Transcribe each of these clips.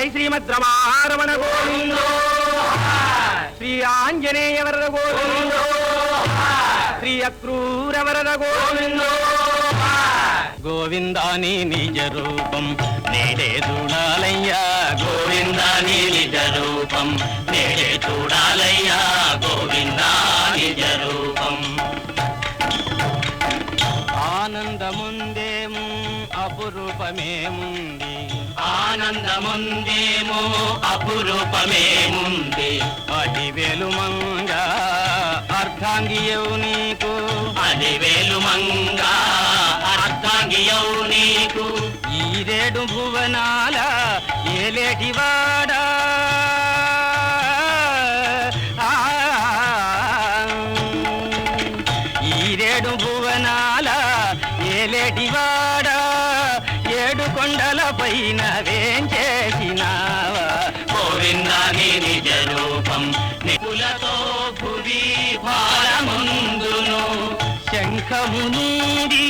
జై శ్రీమద్ రమారమణ గోవిందో శ్రీ ఆంజనేయ వరద గోవిందో శ్రీ అక్రూర వరద గోవిందో గోవిందాని నిజ రూపం నేడే చూడాలయ్యా గోవిందాని నిజ రూపం నేడే చూడాలయ్యా గోవిందా నిజ రూపం ఆనందముందేము అపురూపమేముంది ఆనందముందేమో అపురూపమేముంది? అది వెలుమంగా అర్ధాంగియవు నీకు. అది వెలుమంగా అర్ధాంగియవు నీకు. ఈరేడు భువనాల ఏలేటివాడా కొండల పైన వేంచేసినావా గోవిందాని నిజ రూపం. నిపులతో భువి భారముందును శంఖము నుండి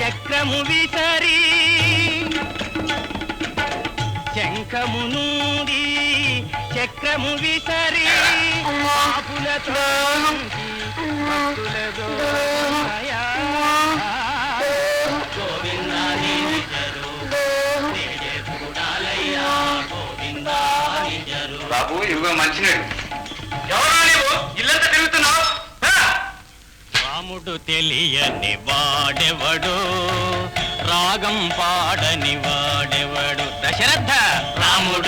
చక్రము విసరి. శంఖము నుండి చక్రము విసరి. పాపులతో భక్తులతో బాబు ఇవిగో మంచినీడు ఎవరా నీవు? ఇల్లంతా తిరుగుతున్నావు? రాముడు తెలియని వాడెవడు? రాగం పాడని వాడెవడు? దశరథ రాముడు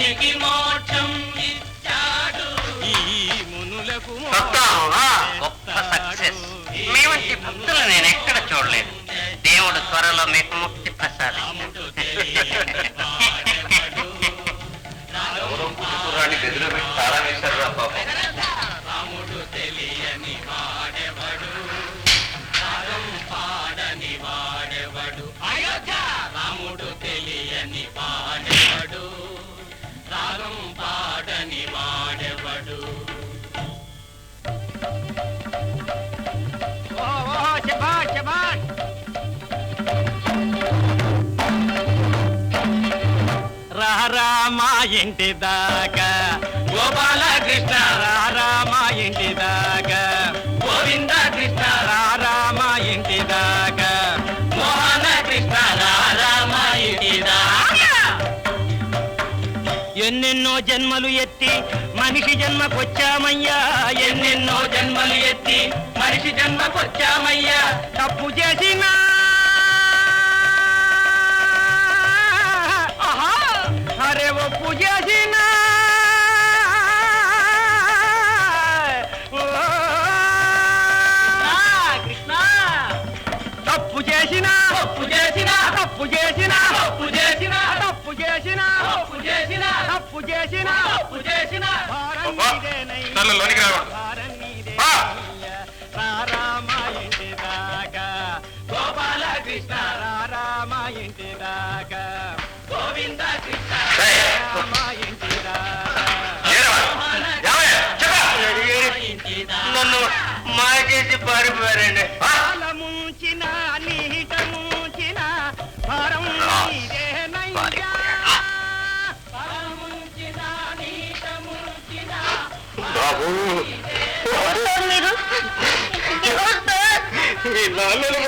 పక్షికి మోక్షం ఇచ్చాడు. ఈ మునులకు గొప్ప సక్సెస్. మీ వంటి భక్తులు నేను ఎక్కడ చూడలేదు. దేవుడు త్వరలో మీకు ముక్తి ప్రసాదించాడు. గదిలో పెట్టి తాళా రారామా ఇంటి దాకా. గోపాలకృష్ణ రారామా ఇంటి దాకా. గోవింద కృష్ణ రారామా ఇంటి దాకా. మోహన కృష్ణ రారామా ఇంటి దాకా. ఎన్నెన్నో జన్మలు ఎత్తి మనిషి జన్మకొచ్చామయ్యా. ఎన్నెన్నో జన్మలు ఎత్తి మనిషి జన్మకొచ్చామయ్యా. అప్పు చేసిన. అప్పు చేసిన లోనికి రావడం. రారామా ఇంటి దాకా. గోపాల కృష్ణ రారామా ఇంటి ముంచిన నీట ముంచిన భారం బాబు. మీరు? మీ నాన్నను